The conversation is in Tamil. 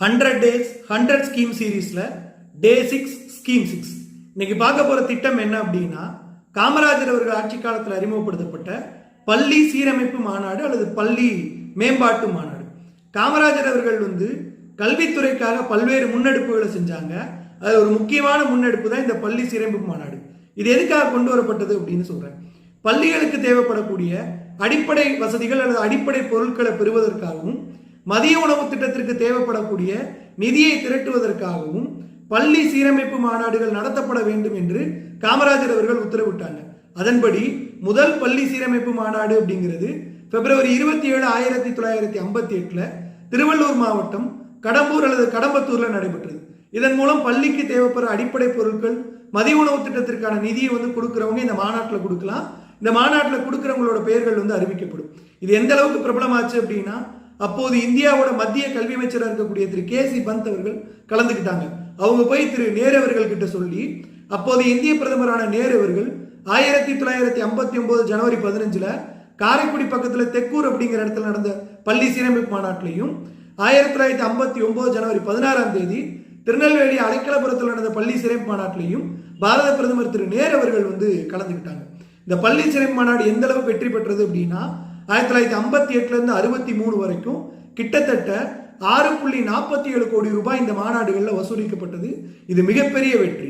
ஹண்ட்ரட் டேஸ் ஹண்ட்ரட் ஸ்கீம் சீரீஸில் டே சிக்ஸ் ஸ்கீம் சிக்ஸ் இன்னைக்கு பார்க்க போகிற திட்டம் என்ன அப்படின்னா காமராஜர் அவர்கள் ஆட்சி காலத்தில் அறிமுகப்படுத்தப்பட்ட பள்ளி சீரமைப்பு மாநாடு அல்லது பள்ளி மேம்பாட்டு மாநாடு. காமராஜர் அவர்கள் வந்து கல்வித்துறைக்காக பல்வேறு முன்னெடுப்புகளை செஞ்சாங்க. அது ஒரு முக்கியமான முன்னெடுப்பு தான் இந்த பள்ளி சீரமைப்பு மாநாடு. இது எதுக்காக கொண்டு வரப்பட்டது அப்படின்னு சொல்கிறேன் பள்ளிகளுக்கு தேவைப்படக்கூடிய அடிப்படை வசதிகள் அல்லது அடிப்படை பொருட்களை பெறுவதற்காகவும் மதிய உணவு திட்டத்திற்கு தேவைப்படக்கூடிய நிதியை திரட்டுவதற்காகவும் பள்ளி சீரமைப்பு மாநாடுகள் நடத்தப்பட வேண்டும் என்று காமராஜர் அவர்கள் உத்தரவிட்டாங்க. அதன்படி முதல் பள்ளி சீரமைப்பு மாநாடு அப்படிங்கிறது பிப்ரவரி இருபத்தி ஏழு ஆயிரத்தி தொள்ளாயிரத்தி ஐம்பத்தி எட்டுல திருவள்ளூர் மாவட்டம் கடம்பூர் அல்லது கடம்பத்தூர்ல நடைபெற்றது. இதன் மூலம் பள்ளிக்கு தேவைப்படுற அடிப்படை பொருட்கள் மதிய உணவு திட்டத்திற்கான நிதியை வந்து கொடுக்குறவங்க இந்த மாநாட்டில் கொடுக்கலாம். இந்த மாநாட்டில் கொடுக்குறவங்களோட பெயர்கள் வந்து அறிவிக்கப்படும். இது எந்த அளவுக்கு பிரபலமாச்சு அப்படின்னா அப்போது இந்தியாவோட மத்திய கல்வி அமைச்சராக இருக்கக்கூடிய திரு கே சி பந்த் அவர்கள் கலந்துக்கிட்டாங்க. அவங்க போய் திரு நேரு அவர்கள் கிட்ட சொல்லி அப்போது இந்திய பிரதமரான நேரு அவர்கள் ஆயிரத்தி தொள்ளாயிரத்தி ஐம்பத்தி ஒன்பது ஜனவரி பதினஞ்சுல காரைக்குடி பக்கத்தில் தெக்கூர் அப்படிங்கிற இடத்துல நடந்த பள்ளி சீரமைப்பு மாநாட்டிலையும் ஆயிரத்தி தொள்ளாயிரத்தி ஐம்பத்தி ஒன்பது ஜனவரி பதினாறாம் தேதி திருநெல்வேலி அடைக்கலபுரத்தில் நடந்த பள்ளி சிறைப்பு மாநாட்டிலையும் பாரத பிரதமர் திரு நேரு அவர்கள் வந்து கலந்துக்கிட்டாங்க. இந்த பள்ளி சிறைப்பு மாநாடு எந்த அளவுக்கு வெற்றி பெற்றது அப்படின்னா ஆயிரத்தி தொள்ளாயிரத்தி ஐம்பத்தி எட்டுலேருந்து அறுபத்தி மூணு வரைக்கும் கிட்டத்தட்ட ஆறு புள்ளி நாற்பத்தி ஏழு கோடி ரூபாய் இந்த மாநாடுகளில் வசூலிக்கப்பட்டது. இது மிகப்பெரிய வெற்றி.